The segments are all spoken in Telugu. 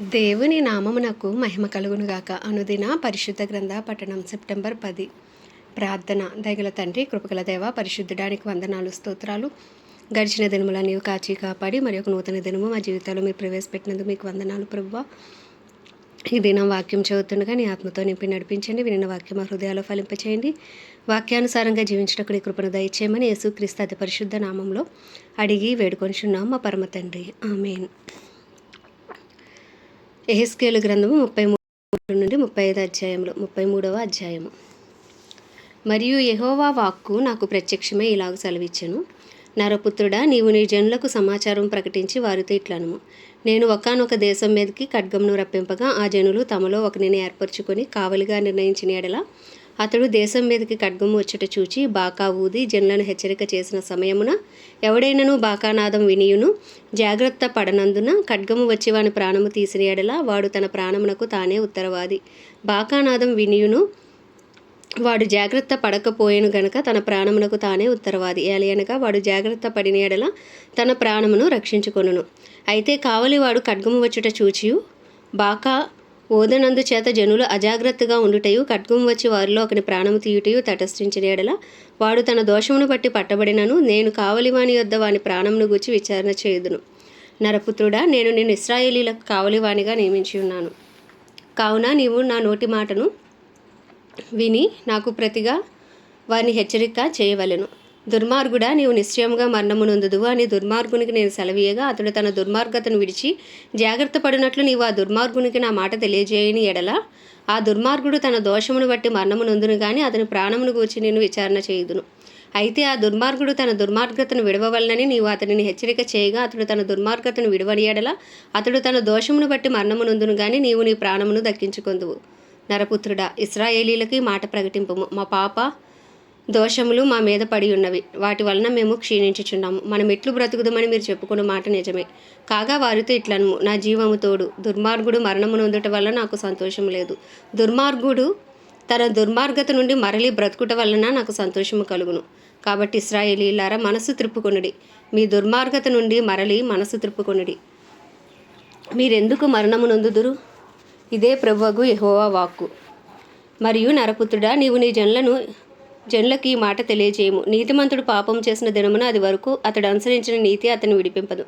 దేవుని నామమునకు మహిమ కలుగునుగాక. అనుదిన పరిశుద్ధ గ్రంథ పట్టణం సెప్టెంబర్ పది. ప్రార్థన దయగల తండ్రి కృపగల దేవ పరిశుద్ధడానికి వందనాలు స్తోత్రాలు. గడిచిన దినముల నీవు కాచి కాపాడి మరి ఒక నూతన దినము మా జీవితాల్లో మీరు ప్రవేశపెట్టినందుకు మీకు వందనాలు ప్రభువ. ఈ దినం వాక్యం చదువుతుండగా నీ ఆత్మతో నింపి నడిపించండి. వినిన వాక్యం మా ఫలింపచేయండి. వాక్యానుసారంగా జీవించటకు నీ కృపను దయచేయమని యేసుక్రీస్తు అతి పరిశుద్ధ నామంలో అడిగి వేడుకొనిచున్నాం మా పరమ తండ్రి. ఆమెన్. ఎహెస్కేలు గ్రంథము ముప్పై మూడు నుండి ముప్పై ఐదు అధ్యాయంలో ముప్పై మూడవ అధ్యాయము. మరియు యహోవా వాక్కు నాకు ప్రత్యక్షమై ఇలాగ సెలవిచ్చెను. నరపుత్రుడా నీవు నీ జనులకు సమాచారం ప్రకటించి వారితో ఇట్లనము. నేను ఒకానొక దేశం మీదకి ఖడ్గంను రప్పింపగా ఆ జనులు తమలో ఒకరిని ఏర్పరచుకొని కావలిగా నిర్ణయించిన ఎడల అతడు దేశం మీదకి ఖడ్గము వచ్చుట చూచి బాకా ఊది జనులను హెచ్చరిక చేసిన సమయమున ఎవడైనను బాకానాదం వినియును జాగ్రత్త పడనందున ఖడ్గము వచ్చి వాని ప్రాణము తీసిన ఎడల వాడు తన ప్రాణమునకు తానే ఉత్తరవాది. బాకానాదం వినియును వాడు జాగ్రత్త పడకపోయేను గనక తన ప్రాణమునకు తానే ఉత్తరవాది. ఏలయనగా వాడు జాగ్రత్త పడిన ఎడల తన ప్రాణమును రక్షించుకొనును. అయితే కావలివాడు ఖడ్గము వచ్చుట చూచియు బాకా ఓదనందు చేత జనులు అజాగ్రత్తగా ఉండుటయు ఖడ్గము వచ్చి వారిలో ఒకని ప్రాణము తీయుటయు తటస్థించిన ఎడల వాడు తన దోషమును బట్టి పట్టబడినను నేను కావలివాని యొద్ద వాని ప్రాణమును గూర్చి విచారణ చేయుదును. నరపుత్రుడా నేను నేను ఇస్రాయేలీలకు కావలివానిగా నియమించి ఉన్నాను. కావున నీవు నా నోటి మాటను విని నాకు ప్రతిగా వారిని హెచ్చరిక చేయవలెను. దుర్మార్గుడా నీవు నిశ్చయముగా మరణమునందుదు అని దుర్మార్గునికి నేను సెలవీయగా అతడు తన దుర్మార్గతను విడిచి జాగ్రత్త పడినట్లు నీవు ఆ దుర్మార్గునికి నా మాట తెలియజేయని ఎడల. ఆ దుర్మార్గుడు తన దోషమును బట్టి మరణమునందును గాని అతని ప్రాణమును గూర్చి నేను విచారణ చేయుదును. అయితే ఆ దుర్మార్గుడు తన దుర్మార్గతను విడవవలనని నీవు అతనిని హెచ్చరిక చేయగా అతడు తన దుర్మార్గతను విడవని ఎడల అతడు తన దోషమును బట్టి మరణమునందును గాని నీవు నీ ప్రాణమును దక్కించుకొందువు. నరపుత్రుడా ఇస్రాయేలీలకి మాట ప్రకటింపము. మా పాప దోషములు మా మీద పడి ఉన్నవి. వాటి వలన మేము క్షీణించుచున్నాము. మనం ఎట్లు బ్రతుకుదమని మీరు చెప్పుకున్న మాట నిజమే. కాగా వారితో ఇట్లను నా జీవము తోడు. దుర్మార్గుడు మరణము నొందుట వల్ల నాకు సంతోషం లేదు. దుర్మార్గుడు తన దుర్మార్గత నుండి మరలి బ్రతుకుట వలన నాకు సంతోషము కలుగును. కాబట్టి ఇస్రాయేలీలారా మనసు త్రిప్పుకొనుడి. మీ దుర్మార్గత నుండి మరలి మనసు త్రిప్పుకొనుడి. మీరెందుకు మరణము నొందుదురు? ఇదే ప్రభువగు యహోవా వాక్కు. మరియు నరపుత్రుడా నీవు నీ జనులను జనులకి ఈ మాట తెలియజేయము. నీతిమంతుడు పాపం చేసిన దినమున అది వరకు అతడు అనుసరించిన నీతి అతను విడిపింపదు.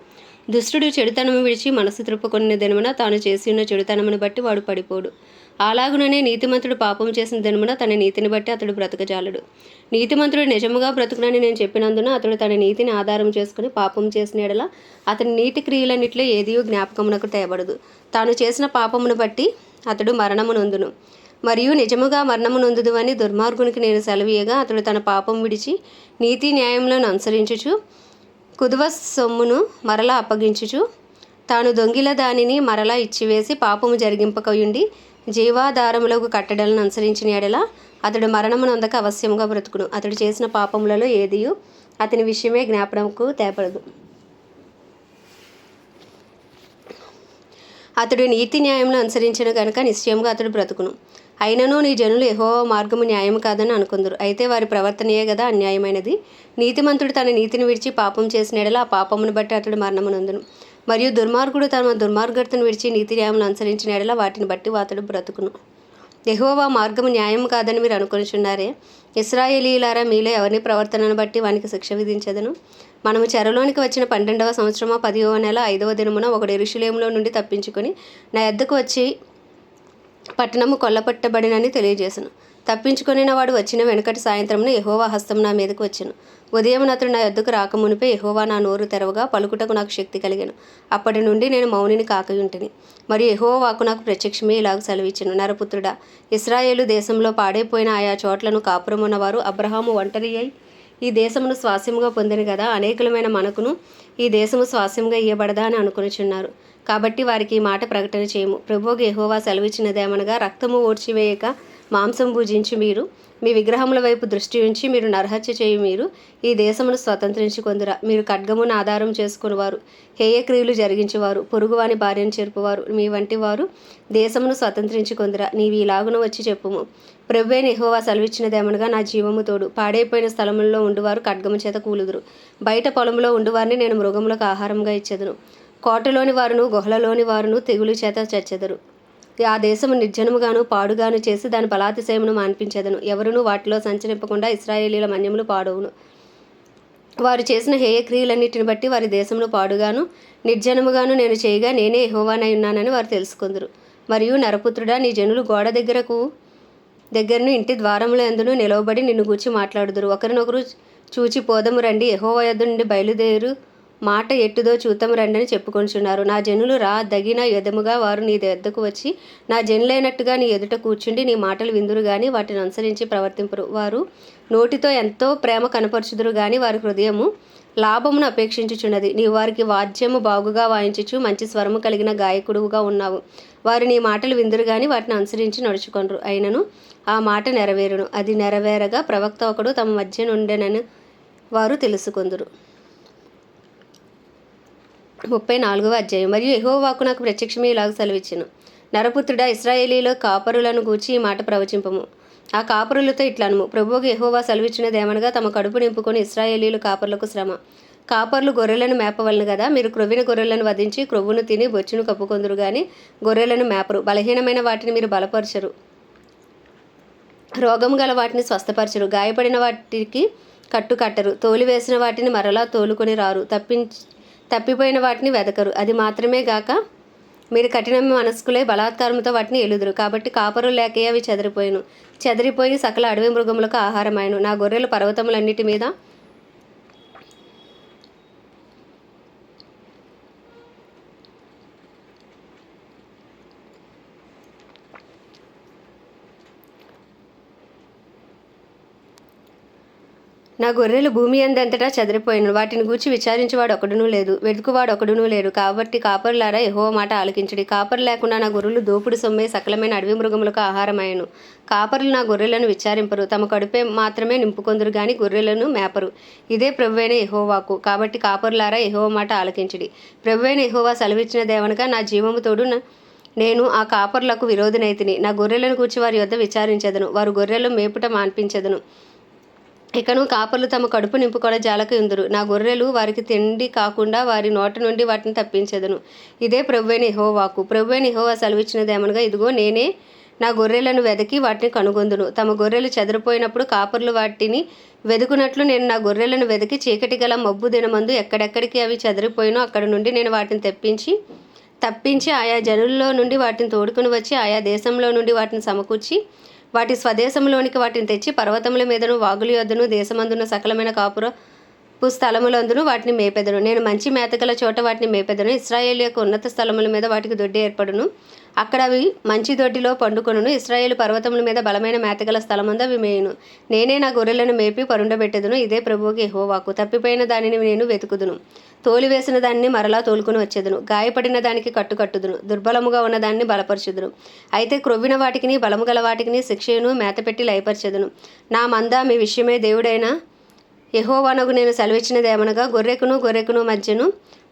దుష్టుడు చెడుతనము విడిచి మనసు త్రిప్పుకొన్న దినమున తాను చేసి ఉన్న చెడుతనమును బట్టి వాడు పడిపోడు. అలాగుననే నీతిమంతుడు పాపం చేసిన దినమున తన నీతిని బట్టి అతడు బ్రతకజాలడు. నీతిమంతుడు నిజముగా బ్రతుకునని నేను చెప్పినందున అతడు తన నీతిని ఆధారం చేసుకుని పాపం చేసిన ఎడల అతని నీతి క్రియలన్నిట్లో ఏదియో జ్ఞాపకమునకు తేబడదు. తాను చేసిన పాపమును బట్టి అతడు మరణమునందును మరియు నిజముగా మరణము నొందుదు అని దుర్మార్గునికి నేను సెలవీయగా అతడు తన పాపం విడిచి నీతి న్యాయములను అనుసరించుచు కుదువ సొమ్మును మరలా అప్పగించుచు తాను దొంగిల దానిని మరలా ఇచ్చివేసి పాపము జరిగింపకయుండి జీవాధారములకు కట్టడలను అనుసరించిన ఎడల అతడు మరణము నొందక అవశ్యముగా బ్రతుకును. అతడు చేసిన పాపములలో ఏదియు అతని విషయమే జ్ఞాపనకు తేపడదు అతడు నీతి న్యాయంలో అనుసరించిన కనుక నిశ్చయంగా అతడు బ్రతుకును. అయినను నీ జనులు ఎహో మార్గము న్యాయం కాదని అనుకుందరు. అయితే వారి ప్రవర్తనయే కదా అన్యాయమైనది. నీతిమంతుడు తన నీతిని విడిచి పాపం చేసిన ఎడల ఆ పాపమును బట్టి అతడు మరణమునందును. మరియు దుర్మార్గుడు తన దుర్మార్గతను విడిచి నీతి న్యాయమును అనుసరించిన ఎడల వాటిని బట్టి అతడు బ్రతుకును. ఎహోవా మార్గము న్యాయం కాదని మీరు అనుకొనిచున్నారే. ఇస్రాయేలీలారా మీలో ఎవరిని ప్రవర్తనను బట్టి వానికి శిక్ష విధించదను? మనము చెరలోనికి వచ్చిన పన్నెండవ సంవత్సరమా పదివ నెల ఐదవ దినమున ఒకడు ఎరుషులేములో నుండి తప్పించుకొని నా ఎద్దకు వచ్చి పట్టణము కొల్లపట్టబడినని తెలియజేసను. తప్పించుకొనిన వాడు వచ్చిన వెనుకటి సాయంత్రం యహోవా హస్తం నా మీదకు వచ్చాను. ఉదయం అతడు నా ఎద్దుకు రాకమునిపే యహోవా నా నోరు తెరవగా పలుకుటకు నాకు శక్తి కలిగాను. అప్పటి నుండి నేను మౌనిని కాకయుంటిని. మరియు యహోవా వాకు నాకు ప్రత్యక్షమే ఇలాగ సెలవిచ్చాను. నరపుత్రుడా ఇస్రాయేలు దేశంలో పాడైపోయిన ఆయా చోట్లను కాపురమున్నవారు అబ్రహాము ఒంటరి అయి ఈ దేశమును స్వాస్యముగా పొందిన కదా అనేకులమైన మనకును ఈ దేశము స్వాస్యంగా ఇయ్యబడదా అని అనుకునిచున్నారు. కాబట్టి వారికి ఈ మాట ప్రకటన చేయము. ప్రభువుకి యెహోవా సెలవిచ్చినదేమనగా రక్తము ఓడ్చివేయక మాంసం భుజించి మీరు మీ విగ్రహముల వైపు దృష్టి ఉంచి మీరు నరహత్య చేయు మీరు ఈ దేశమును స్వతంత్రించుకొందురా. మీరు ఖడ్గమును ఆధారం చేసుకునివారు హేయ క్రియలు జరిగించేవారు పొరుగువాని భార్యను చేర్పువారు మీ వంటి వారు దేశమును స్వతంత్రించుకొందురా. నీవి ఇలాగున వచ్చి చెప్పుము. ప్రభువే నిహోవా సెలవిచ్చినదేమనగా నా జీవము తోడు. పాడైపోయిన స్థలములలో ఉండువారు ఖడ్గము చేత కూలుదురు. బయట పొలంలో ఉండువారిని నేను మృగములకు ఆహారంగా ఇచ్చేదను. కోటలోని వారును గుహలలోని వారును తెగులు చేత చచ్చెదరు ఆ దేశము నిర్జనముగాను పాడుగాను చేసి దాని బలాతిశయమును మాన్పించెదను. ఎవరునూ వాటిలో సంచరింపకుండా ఇస్రాయేలీల మన్యములు పాడవును. వారు చేసిన హేయ క్రియలన్నిటిని బట్టి వారి దేశమును పాడుగాను నిర్జనముగాను నేను చేయగా నేనే యెహోవానై ఉన్నానని వారు తెలుసుకుందరు. మరియు నరపుత్రుడా నీ జనులు గోడ దగ్గరకు దగ్గరను ఇంటి ద్వారముల ఎందును నిలవబడి నిన్ను గూర్చి మాట్లాడుదురు. ఒకరినొకరు చూచి పోదము రండి. యెహోవా యొద్ద నుండి బయలుదేరు. మాట ఎట్టుదో చూతం రండని చెప్పుకొంచున్నారు. నా జనులు రా దగిన ఎదముగా వారు నీ వద్దకు వచ్చి నా జనులైనట్టుగా నీ ఎదుట కూర్చుండి నీ మాటలు విందురు గాని వాటిని అనుసరించి ప్రవర్తింపరు. వారు నోటితో ఎంతో ప్రేమ కనపరచుదురు గాని వారి హృదయము లాభమును అపేక్షించుచున్నది. నీ వారికి వాద్యము బాగుగా వాయించుచు మంచి స్వరము కలిగిన గాయకుడుగా ఉన్నావు. వారు నీ మాటలు విందురు గాని వాటిని అనుసరించి నడుచుకొనరు అయినను ఆ మాట నెరవేరును. అది నెరవేరగా ప్రవక్త ఒకడు తమ మధ్య నుండెనని వారు తెలుసుకొందురు. ముప్పై నాలుగవ అధ్యాయం. మరియు ఎహోవాకు నాకు ప్రత్యక్షమే ఇలాగ సెలవిచ్చాను. నరపుత్రుడా ఇస్రాయేలీలో కాపరులను గూర్చి ఈ మాట ప్రవచింపము. ఆ కాపరులతో ఇట్లనుము ప్రభువుకు యెహోవా సెలవిచ్చినదేమనగా తమ కడుపు నింపుకొని ఇస్రాయేలీలు కాపరులకు శ్రమ. కాపర్లు గొర్రెలను మేపవలను కదా మీరు క్రొవ్విన గొర్రెలను వధించి క్రొవ్వును తిని బొచ్చును కప్పుకొందురు కానీ గొర్రెలను మేపరు. బలహీనమైన వాటిని మీరు బలపరచరు. రోగం గల వాటిని స్వస్థపరచరు. గాయపడిన వాటికి కట్టు కట్టరు తోలి వేసిన వాటిని మరలా తోలుకొని రారు. తప్పించి తప్పిపోయిన వాటిని వెదకరు. అది మాత్రమే గాక మీరు కఠిన మనస్కులై బలాత్కారంతో వాటిని ఎలుదురు. కాబట్టి కాపరు లేకే అవి చెదిరిపోయిను. చెదిరిపోయి సకల అడవి మృగములకు ఆహారమాయను నా గొర్రెలు పర్వతములన్నిటి మీద నా గొర్రెలు భూమి అందంతటా చెదిరిపోయిను వాటిని గూర్చి విచారించేవాడు ఒకడునూ లేదు. వెతుకువాడు ఒకడునూ లేడు. కాబట్టి కాపర్లారా ఎహో మాట ఆలకించడి. కాపరు లేకుండా నా గొర్రెలు దోపుడు సొమ్మే సకలమైన అడవి మృగములకు ఆహారమయ్యను. కాపరులు నా గొర్రెలను విచారింపరు. తమ కడుపే మాత్రమే నింపుకొందురు గాని గొర్రెలను మేపరు. ఇదే ప్రభువైన ఎహోవాకు కాబట్టి కాపరులారా ఎహోవ మాట ఆలకించడి. ప్రభువైన ఎహోవా సెలవిచ్చిన దేవనగా నా జీవము తోడు నా- నేను ఆ కాపర్లకు విరోధనైతిని. నా గొర్రెలను కూర్చి వారి యొద్ద విచారించదను. వారు గొర్రెలు మేపుట మాన్పించెదను. ఇకను కాపర్లు తమ కడుపు నింపుకోవడం జాలకు ఉందరు నా గొర్రెలు వారికి తిండి కాకుండా వారి నోట నుండి వాటిని తప్పించెదను. ఇదే ప్రభువైన యెహోవాకు. ప్రభువైన యెహోవా సెలవిచ్చినదేమనగా ఇదిగో నేనే నా గొర్రెలను వెదకి వాటిని కనుగొందును. తమ గొర్రెలు చెదిరిపోయినప్పుడు కాపర్లు వాటిని వెదుకున్నట్లు నేను నా గొర్రెలను వెదకి చీకటి గల మబ్బు దినమందు ఎక్కడెక్కడికి అవి చెదిరిపోయినో అక్కడ నుండి నేను వాటిని తెప్పించి తప్పించి ఆయా జనుల్లో నుండి వాటిని తోడుకుని వచ్చి ఆయా దేశంలో నుండి వాటిని సమకూర్చి వాటి స్వదేశంలోనికి వాటిని తెచ్చి పర్వతముల మీదను వాగుల యొద్దను దేశమందున సకలమైన కాపుర స్థలములందును వాటిని మేపెదను. నేను మంచి మేతగల చోట వాటిని మేపెదను. ఇస్రాయేల్ యొక్క ఉన్నత స్థలముల మీద వాటికి దొడ్డి ఏర్పడును. అక్కడ అవి మంచి దొడ్డిలో పండుకొనును. ఇస్రాయేల్ పర్వతముల మీద బలమైన మేతగల స్థలమందు అవి మేయును. నేనే నా గొర్రెలను మేపి పరుండబెట్టెదను. ఇదే ప్రభువుకి హోవాకు తప్పిపోయిన దానిని నేను వెతుకుదును. తోలివేసిన దాన్ని మరలా తోలుకుని వచ్చేదును. గాయపడిన దానికి కట్టు కట్టుదును. దుర్బలముగా ఉన్న దాన్ని బలపరచుదును. అయితే క్రొవ్విన వాటికిని బలము గల వాటికిని శిక్షను మేతపెట్టి లయపరచెదను. నా మంద మీ విషయమే దేవుడైన యహోవానకు నేను సెలవిచ్చినదేమనగా గొర్రెకును గొర్రెకును మధ్యను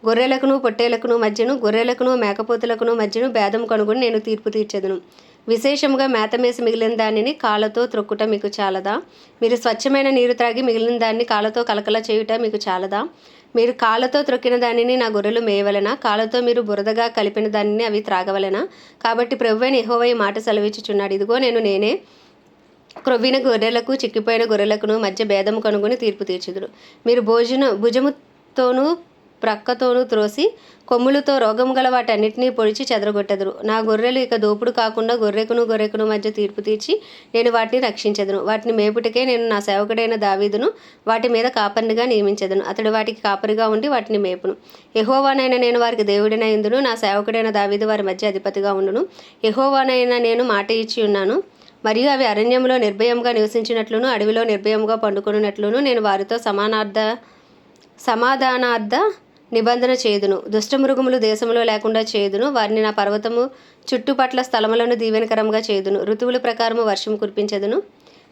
గొర్రెలకును పొట్టేలకును మధ్యను గొర్రెలకును మేకపోతులకును మధ్యను భేదం కనుగొని నేను తీర్పు తీర్చెదను. విశేషముగా మేతమేసి మిగిలిన దానిని కాళ్ళతో త్రొక్కుట మీకు చాలదా? మీరు స్వచ్ఛమైన నీరు త్రాగి మిగిలిన దాన్ని కాళ్ళతో కలకల చేయుట మీకు చాలదా? మీరు కాళ్ళతో త్రొక్కిన దానిని నా గొర్రెలు మేయవలన? కాళ్ళతో మీరు బురదగా కలిపిన దానిని అవి త్రాగవలన? కాబట్టి ప్రభువైన ఎహోవై మాట సెలవిచ్చుచున్నాడు. ఇదిగో నేను నేనే క్రొవ్విన గొర్రెలకు చిక్కిపోయిన గొర్రెలకును మధ్య భేదము కనుగొని తీర్పు తీర్చుదురు. మీరు భోజన భుజముతోనూ ప్రక్కతోనూ త్రోసి కొమ్ములతో రోగము గల వాటన్నిటినీ పొడిచి చెదరగొట్టెదరు. నా గొర్రెలు ఇక దోపుడు కాకుండా గొర్రెకును గొర్రెకును మధ్య తీర్పు తీర్చి నేను వాటిని రక్షించెదను. వాటిని మేపుటకే నేను నా సేవకుడైన దావీదును వాటి మీద కాపరినిగా నియమించెదను. అతడు వాటికి కాపరిగా ఉండి వాటిని మేపును. యహోవానైనా నేను వారికి దేవుడిన ఇందును నా సేవకుడైన దావీదు వారి మధ్య అధిపతిగా ఉండును. ఎహోవానైనా నేను మాట ఇచ్చి ఉన్నాను. మరియు అవి అరణ్యంలో నిర్భయంగా నివసించినట్లును అడవిలో నిర్భయంగా పండుకొనున్నట్లును నేను వారితో సమానార్థ సమాధానార్థ నిబంధన చేదును. దుష్టమృగములు దేశంలో లేకుండా చేదును. వారిని నా పర్వతము చుట్టుపట్ల స్థలములను దీవెనకరంగా చేదును. ఋతువుల ప్రకారము వర్షం కురిపించదును.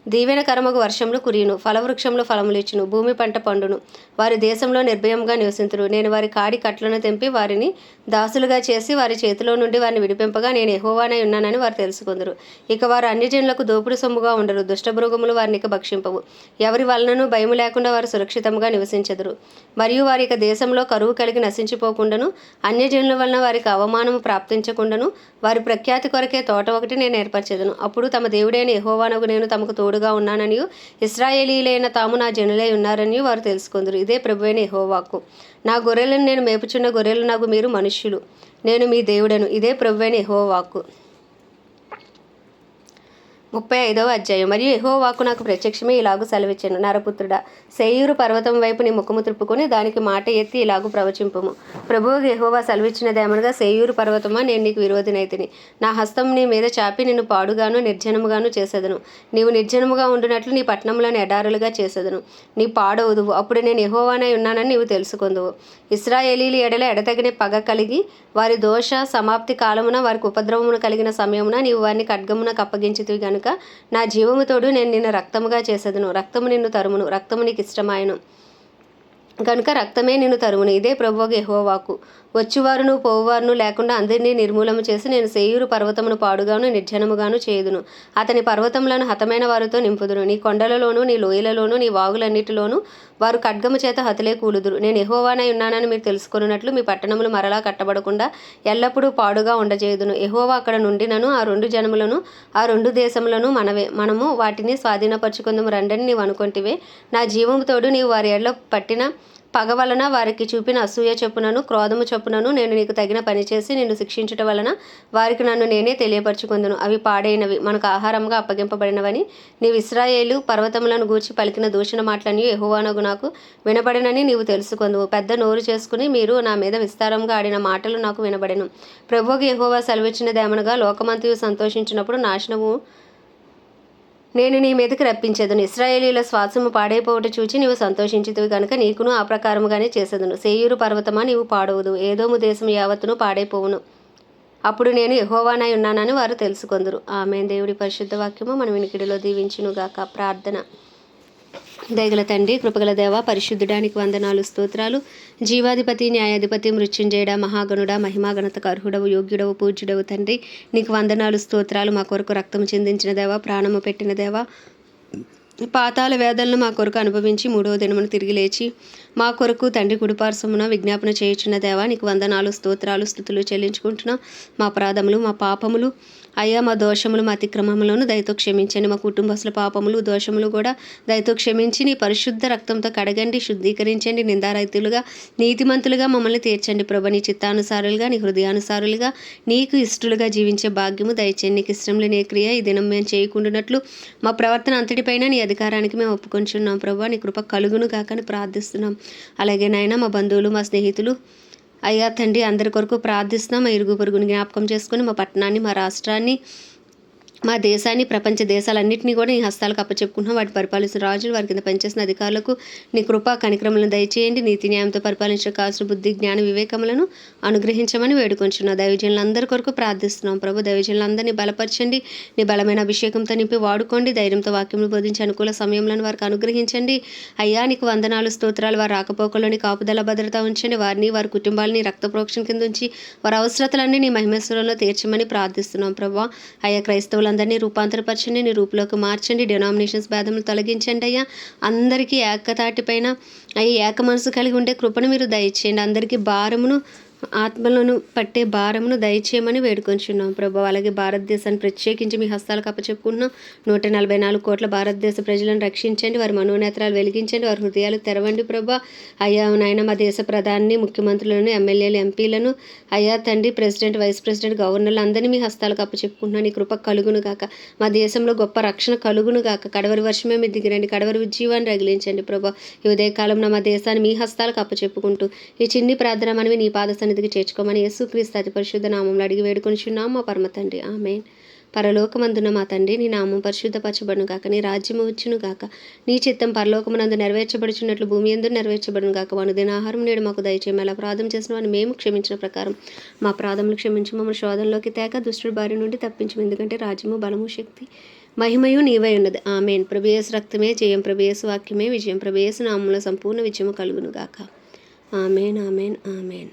దీవెన కరమకు వర్షములు కురియును ఫలవృక్షములు ఫలములు ఇచ్చును భూమి పంట పండును. వారి దేశంలో నిర్భయంగా నివసింతురు. నేను వారి కాడి కట్లను తెంపి వారిని దాసులుగా చేసి వారి చేతిలో నుండి వారిని విడిపింపగా నేను ఎహోవానై ఉన్నానని వారు తెలుసుకుందరు. ఇక వారు అన్యజనులకు దోపుడు సొమ్ముగా ఉండరు దుష్టమృగములు వారిని ఇక భక్షింపవు. ఎవరి వలనను భయము లేకుండా వారు సురక్షితంగా నివసించెదరు. మరియు వారి ఇక దేశంలో కరువు కలిగి నశించిపోకుండాను అన్యజనుల వలన వారికి అవమానము ప్రాప్తించకుండాను వారి ప్రఖ్యాతి కొరకే తోట ఒకటి నేను ఏర్పరచేదను. అప్పుడు తమ దేవుడైన ఎహోవానకు నేను తమకు తోడుగా ఉన్నానని ఇస్రాయేలీలైన తాము నా జనులై ఉన్నారని వారు తెలుసుకుందరు. ఇదే ప్రభువైన యెహోవాకు. నా గొర్రెలను నేను మేపుచున్న గొర్రెలు నాకు మీరు మనుష్యులు. నేను మీ దేవుడను. ఇదే ప్రభువైన యెహోవాకు. ముప్పై ఐదవ అధ్యాయం. మరియు ఎహోవాకు నాకు ప్రత్యక్షమే ఇలాగు సెలవిచ్చాను. నరపుత్రుడా సేయూరు పర్వతం వైపు నీ ముఖము త్రిప్పుకొని దానికి మాట ఎత్తి ఇలాగు ప్రవచింపము. ప్రభువు ఎహోవా సెలవిచ్చినదేమనగా సేయూరు పర్వతమా నేను నీకు విరోధినైతిని. నా హస్తం నీ మీద చాపి నిన్ను పాడుగాను నిర్జనముగాను చేసేదను. నీవు నిర్జనముగా ఉండినట్లు నీ పట్టణంలోని ఎడారులుగా చేసేదను. నీ పాడవుదువు. అప్పుడు నేను ఎహోవానై ఉన్నానని నీవు తెలుసుకుందువు. ఇస్రాయేలీలు ఎడల ఎడతగిన పగ కలిగి వారి దోష సమాప్తి కాలమున వారికి ఉపద్రవమును కలిగిన సమయమున నీవు వారిని ఖడ్గమునకు అప్పగించితివి గనుక నా జీవముతోడు నేను నిన్ను రక్తముగా చేసేదను. రక్తము నిన్ను తరుమును. రక్తము నీకు ఇష్టమాయను. కనుక రక్తమే నిన్ను తరుమును. ఇదే ప్రభువు గెహోవాకు వచ్చువారును పోవువారును లేకుండా అందరినీ నిర్మూలము చేసి నేను సేయూరు పర్వతమును పాడుగాను నిర్జనముగాను చేయుదును. అతని పర్వతములను హతమైన వారితో నింపుదును నీ కొండలలోను నీ లోయలలోను నీ వాగులన్నిటిలోనూ వారు ఖడ్గము చేత హతులే కూలుదురు. నేను ఎహోవానై ఉన్నానని మీరు తెలుసుకున్నట్లు మీ పట్టణములు మరలా కట్టబడకుండా ఎల్లప్పుడూ పాడుగా ఉండజేయుదును. ఎహోవా అక్కడ నుండినను ఆ రెండు జనములను ఆ రెండు దేశములను మనవే. మనము వాటిని స్వాధీనపరచుకుందాము. రండని నీవు అనుకుంటివే. నా జీవముతోడు నీవు వారి ఎడల పట్టిన పగ వలన వారికి చూపిన అసూయ చెప్పునను క్రోధము చొప్పునను నేను నీకు తగిన పని చేసి నిన్ను శిక్షించటం వలన వారికి నన్ను నేనే తెలియపరచుకుందును. అవి పాడైనవి మనకు ఆహారంగా అప్పగింపబడినవని. నీవు ఇస్రాయేలు పర్వతములను గూర్చి పలికిన దూషణ మాటలని ఎహువానగు నాకు వినబడినని నీవు తెలుసుకుందువు. పెద్ద నోరు చేసుకుని మీరు నా మీద విస్తారంగా ఆడిన మాటలు నాకు వినబడెను. ప్రభువుకి ఎహోవా సెలవిచ్చినదేమనగా లోకమంతయు సంతోషించినప్పుడు నాశనము నేను నీ మీదకి రప్పించేదను. ఇస్రాయేలీల శ్వాసము పాడైపోవట చూచి నీవు సంతోషించితివి కనుక నీకును ఆ ప్రకారముగానే చేసేదను. సేయూరు పర్వతమా నీవు పాడవదు ఏదోము దేశం యావత్తును పాడైపోవును. అప్పుడు నేను ఎహోవానై ఉన్నానని వారు తెలుసుకొందురు. ఆమె దేవుడి పరిశుద్ధ వాక్యము మన వినికిడిలో దీవించునుగాక. ప్రార్థన. దయగల తండ్రి కృపగల దేవ పరిశుద్ధుడానికి వందనాలు స్తోత్రాలు. జీవాధిపతి న్యాయాధిపతి మృత్యుంజయుడ మహాగణుడ మహిమాగణతకు అర్హుడవు యోగ్యుడవు పూజ్యుడవు తండ్రి. నీకు వందనాలు స్తోత్రాలు మా కొరకు రక్తము చెందించిన దేవ ప్రాణము పెట్టిన దేవ. పాతాల వేదలను మా కొరకు అనుభవించి మూడవ దినమును తిరిగి లేచి మా కొరకు తండ్రి కుడిపార్శ్వమున విజ్ఞాపన చేయుచున్న దేవా నీకు వందనాలు స్తోత్రాలు స్థుతులు చెల్లించుకుంటున్నాం. మా అపరాధములు మా పాపములు అయ్యా మా దోషములు మా అతిక్రమములను దయతో క్షమించండి. మా కుటుంబస్తుల పాపములు దోషములు కూడా దయతో క్షమించి నీ పరిశుద్ధ రక్తంతో కడగండి శుద్ధీకరించండి. నిందారైతులుగా నీతిమంతులుగా మమ్మల్ని తీర్చండి ప్రభు. నీ చిత్తానుసారులుగా నీ హృదయానుసారులుగా నీకు ఇష్టలుగా జీవించే భాగ్యము దయచేయండి. నీకు ఇష్టం లేని క్రియ ఈ దినం మేము చేయకుండానట్లు మా ప్రవర్తన అంతటిపైన నీ అధికారానికి మేము ఒప్పుకొంచున్నాం ప్రభు. నీ కృప కలుగును కాకని ప్రార్థిస్తున్నాం. అలాగే నాయన మా బంధువులు మా స్నేహితులు అయ్యా తండ్రి అందరి కొరకు ప్రార్థిస్తున్నాం. మా ఇరుగు పొరుగుని జ్ఞాపకం చేసుకొని మా పట్టణాన్ని మా రాష్ట్రాన్ని మా దేశాన్ని ప్రపంచ దేశాలన్నింటినీ కూడా నీ హస్తాలకు అప్పచెప్పుకుంటున్నాం. వాటి పరిపాలిస్తున్న రాజులు వారి కింద పనిచేసిన అధికారులకు నీ కృపా కనిక్రమలను దయచేయండి. నీతి న్యాయంతో పరిపాలించడం కావాల్సిన బుద్ధి జ్ఞాన వివేకములను అనుగ్రహించమని వేడుకొంచున్నాం. దైవజనులందరి కొరకు ప్రార్థిస్తున్నాం. ప్రభు దైవజనులందరినీ బలపరచండి. నీ బలమైన అభిషేకంతో నింపి వాడుకోండి. ధైర్యంతో వాక్యములు బోధించి అనుకూల సమయంలో వారికి అనుగ్రహించండి. అయ్యా నీకు వందనాలు స్తోత్రాలు వారి రాకపోకలోని కాపుదల భద్రత ఉంచండి. వారిని వారి కుటుంబాలని రక్త ప్రోక్షణ కింద ఉంచి వారి అవసరతలన్నీ నీ మహిమేశ్వరంలో తీర్చమని ప్రార్థిస్తున్నాం. ప్రభు అయ్యా క్రైస్తవులందరినీ రూపాంతరపరచండి నీ రూపులోకి మార్చండి డినామినేషన్స్ భేదములు తొలగించండి అయ్యా. అందరికీ ఏకతాటిపైన అయ్యి ఏక మనసు కలిగి ఉండే కృపను మీరు దయచేయండి. అందరికీ భారమును ఆత్మలను పట్టే భారమును దయచేయమని వేడుకొంచున్నాం. ప్రభు అలాగే భారతదేశాన్ని ప్రత్యేకించి మీ హస్తాలకు అప్పచెప్పుకుంటున్నాం నూట నలభై నాలుగు కోట్ల భారతదేశ ప్రజలను రక్షించండి. వారి మనోనేత్రాలు వెలిగించండి. వారి హృదయాలు తెరవండి ప్రభా. అయ్యా నాయన మా దేశ ప్రధాని ముఖ్యమంత్రులను ఎమ్మెల్యేలు ఎంపీలను అయ్యా తండ్రి ప్రెసిడెంట్ వైస్ ప్రెసిడెంట్ గవర్నర్లు అందరినీ మీ హస్తాలకు అప్పచెప్పుకుంటున్నాను నీ కృప కలుగును గాక. మా దేశంలో గొప్ప రక్షణ కలుగును గాక. కడవరి వర్షమే మీరు దిగిరండి కడవరి ఉజ్జీవాన్ని రగిలించండి ప్రభా. ఈ ఉదయకాలంలో మా దేశాన్ని మీ హస్తాలకు అప్పచెప్పుకుంటూ ఈ చిన్ని ప్రార్థన మనవి నీ పాద సన్నిధికి చేర్చుకోమని యేసుక్రీస్తు అతి పరిశుద్ధ నామంలో అడిగి వేడుకొనిచున్నాం. మా పరమ తండ్రి ఆమెన్. పరలోకమందున మా తండ్రి నీ నామం పరిశుద్ధపరచబడును గాక నీ రాజ్యము వచ్చును గాక. నీ చిత్తం పరలోకమునందు నెరవేర్చబడుచున్నట్లు భూమి ఎందు నెరవేర్చబడును గాక. వాను దినాహారం నేడు మాకు దయచేయమని అలా ప్రార్థన చేసిన వాడిని మేము క్షమించిన ప్రకారం మా ప్రాధములు క్షమించి మమ్మల్ని శోధనలోకి తేక దుష్టుడి బారి నుండి తప్పించము. ఎందుకంటే రాజ్యము బలము శక్తి మహిమయు నీవై ఉన్నది. ఆమెన్. ప్రభేసు రక్తమే జయం ప్రభేసు వాక్యమే విజయం ప్రభేసు నామంలో సంపూర్ణ విజయము కలుగును గాక. Amen amen amen.